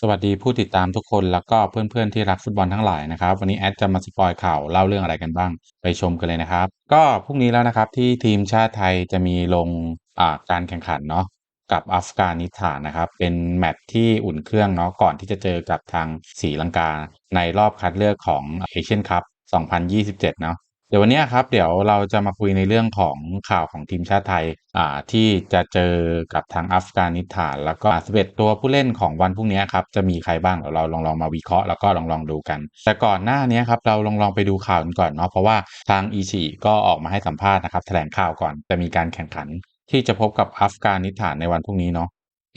สวัสดีผู้ติดตามทุกคนแล้วก็เพื่อนๆที่รักฟุตบอลทั้งหลายนะครับ วันนี้แอดจะมาสปอยข่าวเล่าเรื่องอะไรกันบ้าง ไปชมกันเลยนะครับ ก็พรุ่งนี้แล้วนะครับที่ทีมชาติไทยจะมีลงอ่าการแข่งขันเนาะกับอัฟกานิสถานนะครับเป็นแมตช์ที่อุ่นเครื่องเนาะก่อนที่จะเจอกับทางศรีลังกา ในรอบคัดเลือกของเอเชียนคัพ2027 เนาะ เดี๋ยววันนี้ครับ เดี๋ยวเราจะมาคุยในเรื่องของข่าวของทีมชาติไทยอ่าที่จะเจอกับทางอัฟกานิสถาน แล้วก็11ตัวผู้เล่นของวันพรุ่งนี้ครับ จะมีใครบ้างเดี๋ยวเราลองลองมาวิเคราะห์แล้วก็ลองลองดูกัน แต่ก่อนหน้านี้ครับ เราลองลองไปดูข่าวกันก่อนเนาะเพราะว่าทางอีชีก็ออกมาให้สัมภาษณ์นะครับแถลงข่าวก่อนจะมีการแข่งขัน ที่จะพบกับอัฟกานิสถานในวันพรุ่งนี้เนาะ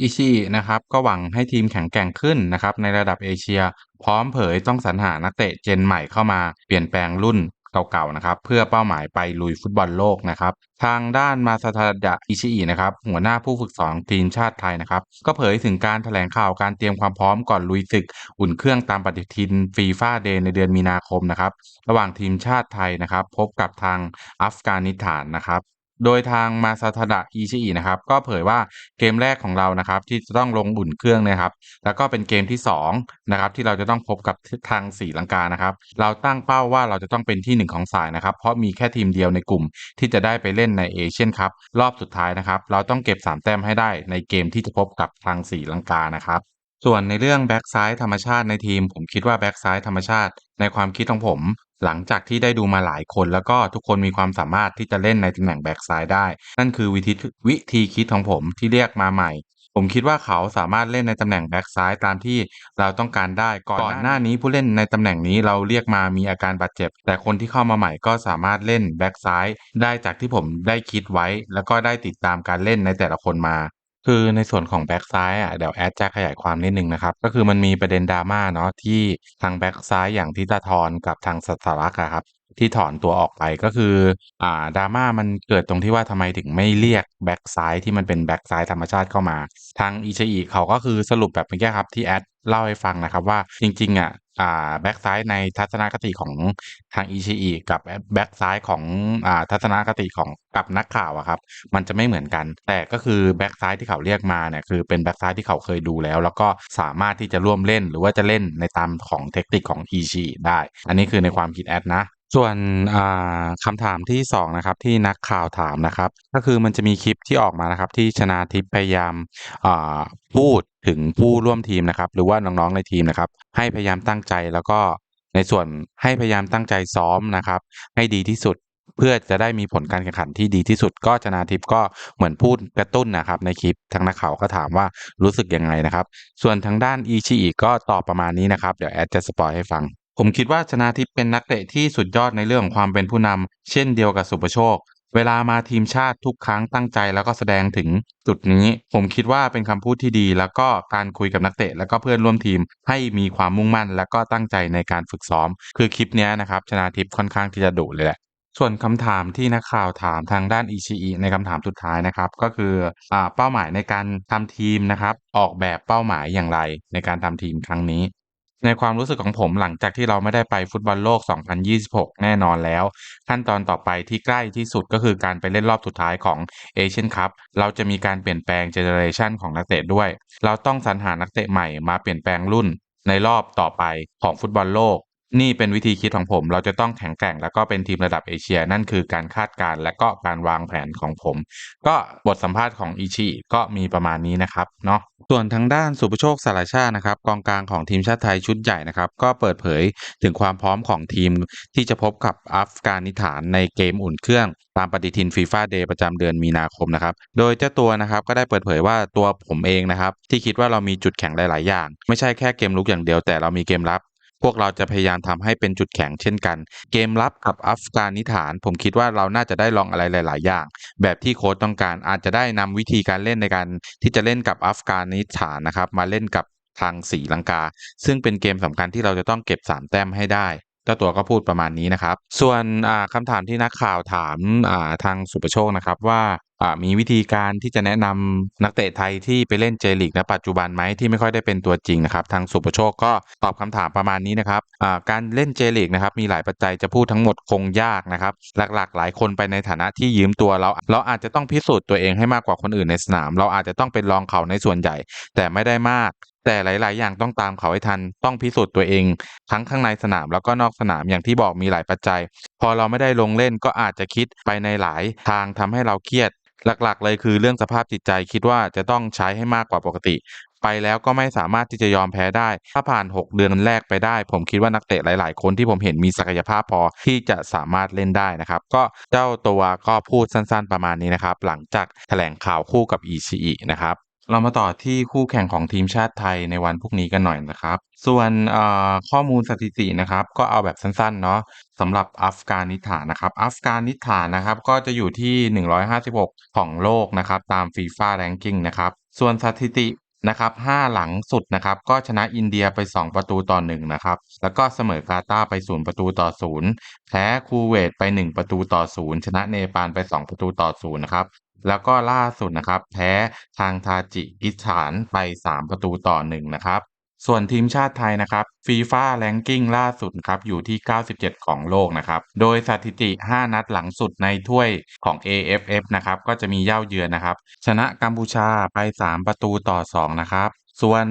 อิชินะครับก็หวังให้ทีมแข็งแกร่งขึ้นนะครับในระดับเอเชีย พร้อมเผยต้องสรรหานักเตะเจนใหม่เข้ามาเปลี่ยนแปลงรุ่น เก่าๆนะครับเพื่อเป้าหมายไปลุยฟุตบอลโลกนะครับทางด้านมาซาทาดะอิชิอินะครับหัวหน้าผู้ฝึกสอนทีมชาติไทยนะครับก็เผยถึงการแถลงข่าวการเตรียมความพร้อมก่อนลุยศึก อุ่นเครื่องตามปฏิทินฟีฟ่าเดย์ในเดือนมีนาคมนะครับระหว่างทีมชาติไทยนะครับพบกับทางอัฟกานิสถานนะครับ โดยทางมาซาทาดะอิชิอินะครับ ก็เผยว่าเกมแรกของเรานะครับที่จะต้องลงอุ่นเครื่องนะครับ แล้วก็เป็นเกมที่2นะครับที่เราจะต้องพบกับทางศรีลังกานะครับ เราตั้งเป้าว่าเราจะต้องเป็นที่หนึ่งของสายนะครับ เพราะมีแค่ทีมเดียวในกลุ่มที่จะได้ไปเล่นในเอเชียนคัพรอบสุดท้ายนะครับ เราต้องเก็บ 3 แต้มให้ได้ในเกมที่จะพบกับทางศรีลังกานะครับส่วนในเรื่องแบ็กซ้ายธรรมชาติในทีม ผมคิดว่าแบ็กซ้ายธรรมชาติในความคิดของผม หลังจากที่ได้ดูมาหลายคนแล้วก็ทุกคนมีความสามารถที่จะเล่นในตำแหน่งแบ็กซ้ายได้ นั่นคือวิธีวิธีคิดของผมที่เรียกมาใหม่ ผมคิดว่าเขาสามารถเล่นในตำแหน่งแบ็กซ้ายตามที่เราต้องการได้ก่อนหน้านี้ผู้เล่นในตำแหน่งนี้เราเรียกมามีอาการบาดเจ็บ แต่คนที่เข้ามาใหม่ก็สามารถเล่นแบ็กซ้ายได้จากที่ผมได้คิดไว้ แล้วก็ได้ติดตามการเล่นในแต่ละคนมา คือในส่วนของแบ็กซ้ายอะ เดี๋ยวแอดจะขยายความนิดนึงนะครับ ก็คือมันมีประเด็นดราม่าเนาะที่ทางแบ็กซ้ายอย่างทิตาทรกับทางสัตลักษ์อะครับ ที่ถอนตัวออกไปก็คือ อ่าดราม่ามันเกิดตรงที่ว่าทำไมถึงไม่เรียกแบ็กซ้ายที่มันเป็นแบ็กซ้ายธรรมชาติเข้ามา ทางอิชิอิเขาก็คือสรุปแบบเมื่อกี้ครับที่แอดเล่าให้ฟังนะครับว่าจริงๆอะ อ่าแบ็กซ้ายในทัศนคติของทางอีชีกับแบ็กซ้ายของอ่าทัศนคติของกับนักข่าวอะครับ มันจะไม่เหมือนกัน แต่ก็คือแบ็กซ้ายที่เขาเรียกมาเนี่ยคือเป็นแบ็กซ้ายที่เขาเคยดูแล้ว แล้วก็สามารถที่จะร่วมเล่นหรือว่าจะเล่นในตามของเทคนิคของอีชีได้ อันนี้คือในความคิดแอดนะ ส่วนอ่าคำถามที่2นะครับที่นักข่าวถามนะครับ ก็คือมันจะมีคลิปที่ออกมานะครับ ที่ชนาทิพย์พยายามพูดถึงผู้ร่วมทีมนะครับ หรือว่าน้องๆในทีมนะครับ ให้พยายามตั้งใจแล้วก็ในส่วนให้พยายามตั้งใจซ้อมนะครับ ให้ดีที่สุดเพื่อจะได้มีผลการแข่งขันที่ดีที่สุด ก็ชนาทิพย์ก็เหมือนพูดกระตุ้นนะครับในคลิปทางนักข่าวก็ถามว่ารู้สึกยังไงนะครับ ส่วนทางด้านอีชีอีก็ตอบประมาณนี้นะครับ เดี๋ยวแอดจะสปอยให้ฟัง ผมคิดว่าชนาทิพย์เป็นนักเตะที่สุดยอดในเรื่องของความเป็นผู้นำเช่นเดียวกับสุประโชค เวลามาทีมชาติทุกครั้งตั้งใจแล้วก็แสดงถึงจุดนี้ ผมคิดว่าเป็นคำพูดที่ดี แล้วก็การคุยกับนักเตะ แล้วก็เพื่อนร่วมทีมให้มีความมุ่งมั่น และก็ตั้งใจในการฝึกซ้อม คือคลิปนี้นะครับชนาทิพย์ค่อนข้างที่จะดุเลยแหละส่วนคำถามที่นักข่าวถามทางด้านอิชิอิในคำถามสุดท้ายนะครับ ก็คืออเป้าหมายในการทำทีมนะครับ ออกแบบเป้าหมายอย่างไรในการทำทีมครั้งนี้ ในความรู้สึกของผมหลังจากที่เราไม่ได้ไปฟุตบอลโลก 2026 แน่นอนแล้ว ขั้นตอนต่อไปที่ใกล้ที่สุดก็คือการไปเล่นรอบสุดท้ายของเอเชียนคัพเราจะมีการเปลี่ยนแปลงเจเนอเรชันของนักเตะด้วย เราต้องสรรหานักเตะใหม่มาเปลี่ยนแปลงรุ่นในรอบต่อไปของฟุตบอลโลก นี่เป็นวิธีคิดของผม เราจะต้องแข็งแกร่ง แล้วก็เป็นทีมระดับเอเชีย นั่นคือการคาดการณ์และก็การวางแผนของผม ก็บทสัมภาษณ์ของอิชิก็มีประมาณนี้นะครับเนาะ ส่วนทางด้านสุปโชคสารชาตินะครับกองกลางของทีมชาติไทยชุดใหญ่นะครับก็เปิดเผยถึงความพร้อมของทีมที่จะพบกับอัฟกานิสถานในเกมอุ่นเครื่อง ตามปฏิทินฟีฟ่าเดย์ประจำเดือนมีนาคมนะครับ โดยเจ้าตัวนะครับก็ได้เปิดเผยว่าตัวผมเองนะครับที่คิดว่าเรามีจุดแข็งหลาย ๆ อย่าง ไม่ใช่แค่เกมลุกอย่างเดียวแต่เรามีเกมรับ พวกเราจะพยายามทำให้เป็นจุดแข็งเช่นกัน เกมรับกับอัฟกานิฐาน ผมคิดว่าเราน่าจะได้ลองอะไรหลาย ๆ อย่าง แบบที่โค้ชต้องการอาจจะได้นำวิธีการเล่นในการที่จะเล่นกับอัฟกานิฐานนะครับ มาเล่นกับทางสีลังกา ซึ่งเป็นเกมสำคัญที่เราจะต้องเก็บ 3 แต้มให้ได้ จ้าตัวก็พูดประมาณนี้นะครับ ส่วนอ่าคำถามที่นักข่าวถามาทางสุประโชคนะครับว่ามีวิธีการที่จะแนะนำนักเตะไทยที่ไปเล่นเจลีกณปัจจุบันไหมที่ไม่ค่อยได้เป็นตัวจริงนะครับ ทางสุประโชคก็ตอบคำถามประมาณนี้นะครับการเล่นเจลีกนะครับมีหลายปัจจัยจะพูดทั้งหมดคงยากนะครับ หลักๆ หลายคนไปในฐานะที่ยืมตัวเรา เราอาจจะต้องพิสูจน์ตัวเองให้มากกว่าคนอื่นในสนาม เราอาจจะต้องเป็นรองเขาในส่วนใหญ่ แต่ไม่ได้มาก แต่หลาย ๆ อย่างต้องตามเขาให้ทัน ต้องพิสูจน์ตัวเอง ทั้งข้างในสนามแล้วก็นอกสนามอย่างที่บอกมีหลายปัจจัย พอเราไม่ได้ลงเล่นก็อาจจะคิดไปในหลายทางทำให้เราเครียด หลัก ๆ เลยคือเรื่องสภาพจิตใจคิดว่าจะต้องใช้ให้มากกว่าปกติ ไปแล้วก็ไม่สามารถที่จะยอมแพ้ได้ ถ้าผ่าน 6 เดือนแรกไปได้ ผมคิดว่านักเตะหลาย ๆ คนที่ผมเห็นมีศักยภาพพอที่จะสามารถเล่นได้นะครับ ก็เจ้าตัวก็พูดสั้น ๆ ประมาณนี้นะครับ หลังจากแถลงข่าวคู่กับอิชิอินะครับ เรามาต่อที่คู่แข่งของทีมชาติไทยในวันพรุ่งนี้กันหน่อยนะครับ ส่วนข้อมูลสถิตินะครับ ก็เอาแบบสั้นๆเนาะสำหรับอัฟกานิสถานนะครับ อัฟกานิสถานนะครับ ก็จะอยู่ที่ 156 ของโลกนะครับ ตาม FIFA Ranking นะครับ ส่วนสถิตินะครับ5หลังสุดนะครับ ก็ชนะอินเดียไป 2 ประตูต่อ1นะครับ แล้วก็เสมอกาตาร์ไป 0 ประตูต่อ 0 แพ้คูเวตไป 1 ประตูต่อ 0 ชนะเนปาลไป 2 ประตูต่อ 0 นะครับ แล้วก็ล่าสุดนะครับ แพ้ทางทาจิกิสถานไป 3 ประตูต่อ 1 นะครับส่วนทีมชาติไทยนะครับ FIFA Ranking ล่าสุดครับอยู่ที่ 97 ของโลกนะครับโดยสถิติ 5 นัดหลังสุดในถ้วยของ AFF นะครับก็จะมีเย่าเยือนนะครับ ชนะกัมพูชาไป 3 ประตูต่อ 2 นะครับ ส่วน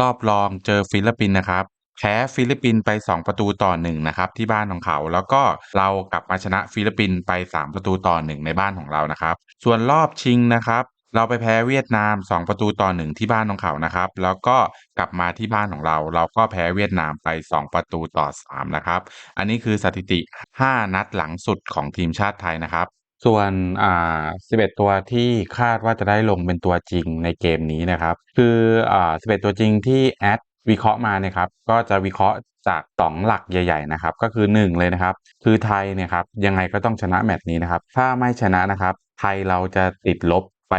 รอบรองเจอฟิลิปปินส์นะครับ แพ้ฟิลิปปินส์ไป 2 ประตูต่อ1นะครับที่บ้านของเขา แล้วก็เรากลับมาชนะฟิลิปปินส์ไป 3 ประตูต่อ 1 ในบ้านของเรานะครับ ส่วนรอบชิงนะครับเราไปแพ้เวียดนาม 2 ประตูต่อ 1 ที่บ้านของเขานะครับ แล้วก็กลับมาที่บ้านของเรา เราก็แพ้เวียดนามไป 2 ประตูต่อ 3 นะครับ อันนี้คือสถิติ 5 นัดหลังสุดของทีมชาติไทยนะครับ ส่วนอ่า11 ตัวที่คาดว่าจะได้ลงเป็นตัวจริงในเกมนี้นะครับ คืออ่า11 ตัวจริงที่แอด วิเคราะห์มาเนี่ยครับก็จะวิเคราะห์จาก2หลักใหญ่ ๆ นะครับ ก็คือ 1 เลยนะครับ คือไทยเนี่ยครับยังไงก็ต้องชนะแมตช์นี้นะครับ ถ้าไม่ชนะนะครับ ไทยเราจะติดลบไป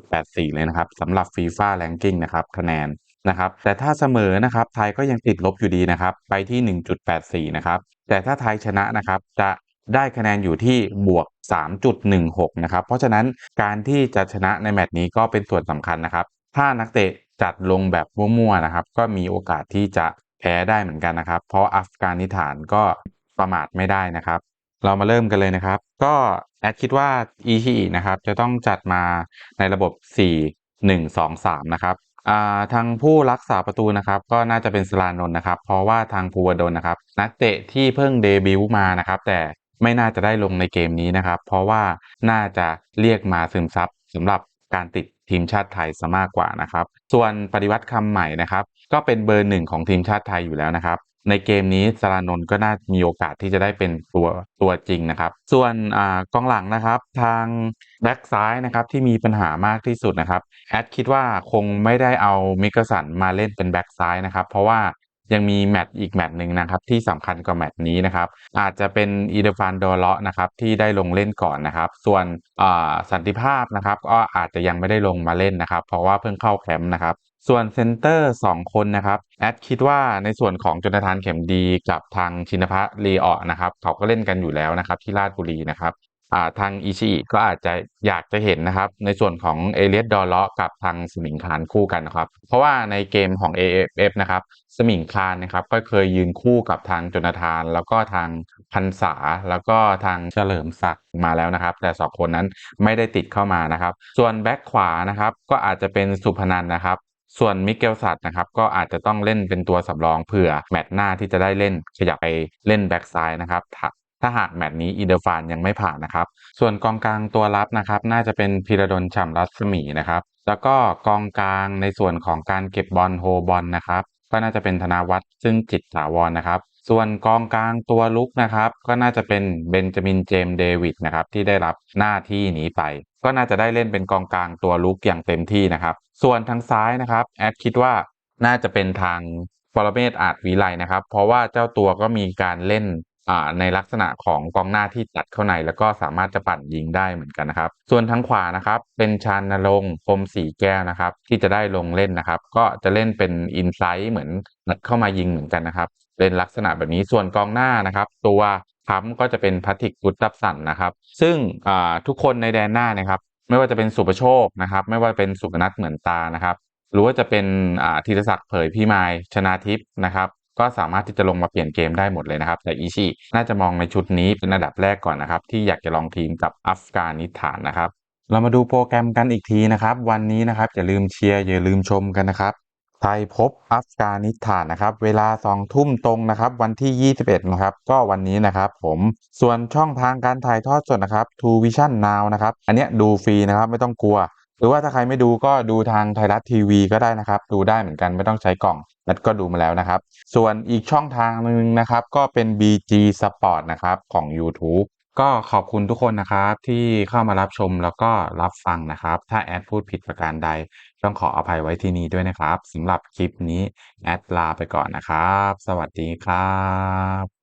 6.84 เลยนะครับสำหรับ FIFA Ranking นะครับคะแนนนะครับ แต่ถ้าเสมอนะครับไทยก็ยังติดลบอยู่ดีนะครับ ไปที่ 1.84 นะครับ แต่ถ้าไทยชนะนะครับจะได้คะแนนอยู่ที่บวก 3.16 นะครับ เพราะฉะนั้นการที่จะชนะในแมตช์นี้ก็เป็นส่วนสำคัญนะครับ ถ้านักเตะ จัดลงแบบมั่วๆนะครับ ก็มีโอกาสที่จะแพ้ได้เหมือนกันนะครับ เพราะอัฟกานิสถานก็ประมาทไม่ได้นะครับ เรามาเริ่มกันเลยนะครับ ก็แอดคิดว่าอีชีนะครับจะต้องจัดมาในระบบ 4 1 2 3 นะครับทางผู้รักษาประตูนะครับ ก็น่าจะเป็นสลานนนะครับ เพราะว่าทางภูวดลนะครับ นักเตะที่เพิ่งเดบิวต์มานะครับ แต่ไม่น่าจะได้ลงในเกมนี้นะครับ เพราะว่าน่าจะเรียกมาซึมซับสำหรับ การติดทีมชาติไทยซะมากกว่านะครับ ส่วนปฏิวัติคำใหม่นะครับ ก็เป็นเบอร์หนึ่งของทีมชาติไทยอยู่แล้วนะครับ ในเกมนี้สรานนท์ก็น่ามีโอกาสที่จะได้เป็นตัวตัวจริงนะครับ ส่วนอ่ากองหลังนะครับทางแบ็กซ้ายนะครับที่มีปัญหามากที่สุดนะครับแอดคิดว่าคงไม่ได้เอามิกกอร์สันมาเล่นเป็นแบ็กซ้ายนะครับ เพราะว่า ยังมีแมตช์อีกแมตช์หนึ่งนะครับที่สำคัญกว่าแมตช์นี้นะครับอาจจะเป็นอีเดฟานโดเลาะนะครับที่ได้ลงเล่นก่อนนะครับ ส่วนสันติภาพนะครับก็อาจจะยังไม่ได้ลงมาเล่นนะครับ เพราะว่าเพิ่งเข้าแคมป์นะครับส่วนเซนเตอร์ 2 คนนะครับแอดคิดว่าในส่วนของจนทานเข็มดีกับทางชินภัทรีออนะครับเขาก็เล่นกันอยู่แล้วนะครับที่ราชบุรีนะครับ ทางอิชิก็อาจจะอยากจะเห็นนะครับ ในส่วนของเอเลียดดอลเลาะกับทางสมิงคานคู่กันนะครับ เพราะว่าในเกมของ AFF นะครับสมิงคานนะครับก็เคยยืนคู่กับทางจนทาน แล้วก็ทางพันษาแล้วก็ทางเฉลิมศักดิ์มาแล้วนะครับ แต่สองคนนั้นไม่ได้ติดเข้ามานะครับ ส่วนแบ็คขวานะครับก็อาจจะเป็นสุพนันนะครับส่วนมิเกลสัตนะครับก็อาจจะต้องเล่นเป็นตัวสำรองเผื่อแมตช์หน้าที่จะได้เล่นขยับไปเล่นแบ็กซ้ายนะครับ ถ้าหากแมตช์นี้อีเดฟานยังไม่ผ่านนะครับ ส่วนกองกลางตัวรับนะครับ น่าจะเป็นพีระดลฉ่ำรัศมีนะครับ แล้วก็กองกลางในส่วนของการเก็บบอลโฮบอลนะครับ ก็น่าจะเป็นธนาวัฒน์ซึ่งจิตถาวรนะครับ ส่วนกองกลางตัวลุกนะครับ ก็น่าจะเป็นเบนจามินเจมส์เดวิดนะครับที่ได้รับหน้าที่นี้ไป ก็น่าจะได้เล่นเป็นกองกลางตัวลุกอย่างเต็มที่นะครับ ส่วนทางซ้ายนะครับแอดคิดว่าน่าจะเป็นทางปรเมศอาจวิไลนะครับ เพราะว่าเจ้าตัวก็มีการเล่น ในลักษณะของกองหน้าที่ตัดเข้าใน แล้วก็สามารถจะปั่นยิงได้เหมือนกันนะครับ ส่วนทางขวานะครับเป็นชานนรงคมสีแก้วนะครับ ที่จะได้ลงเล่นนะครับ ก็จะเล่นเป็นอินไซต์เหมือนนัดเข้ามายิงเหมือนกันนะครับเป็นลักษณะแบบนี้ส่วนกองหน้านะครับ ตัวค้ำก็จะเป็นพัติกกุตตับสันนะครับ ซึ่งทุกคนในแดนหน้านะครับ ไม่ว่าจะเป็นสุประโชคนะครับ ไม่ว่าเป็นสุพนัทเหมือนตานะครับ หรือว่าจะเป็นอ่าธีรศักดิ์เผยพี่มายชนาทิพย์นะครับ ก็สามารถที่จะลงมาเปลี่ยนเกมได้หมดเลยนะครับ แต่อิชิน่าจะมองในชุดนี้เป็นอันดับแรกก่อนนะครับ ที่อยากจะลองทีมกับอัฟกานิสถานนะครับ เรามาดูโปรแกรมกันอีกทีนะครับ วันนี้นะครับอย่าลืมเชียร์อย่าลืมชมกันนะครับไทยพบอัฟกานิสถานนะครับ เวลา 2 ทุ่มตรงนะครับ วันที่ 21 นะครับ ก็วันนี้นะครับผมส่วนช่องทางการถ่ายทอดสดนะครับ True Vision Now นะครับ อันเนี้ยดูฟรีนะครับ ไม่ต้องกลัว หรือว่าถ้าใครไม่ดูก็ดูทางไทยรัฐทีวีก็ได้นะครับ ดูได้เหมือนกันไม่ต้องใช้กล่องนัดก็ดูมาแล้วนะครับ ส่วนอีกช่องทางหนึ่งนะครับ ก็เป็น BG Sport นะครับของ YouTube ก็ขอบคุณทุกคนนะครับที่เข้ามารับชมแล้วก็รับฟังนะครับ ถ้าแอดพูดผิดประการใด ต้องขออภัยไว้ที่นี้ด้วยนะครับสำหรับคลิปนี้แอดลาไปก่อนนะครับ สวัสดีครับ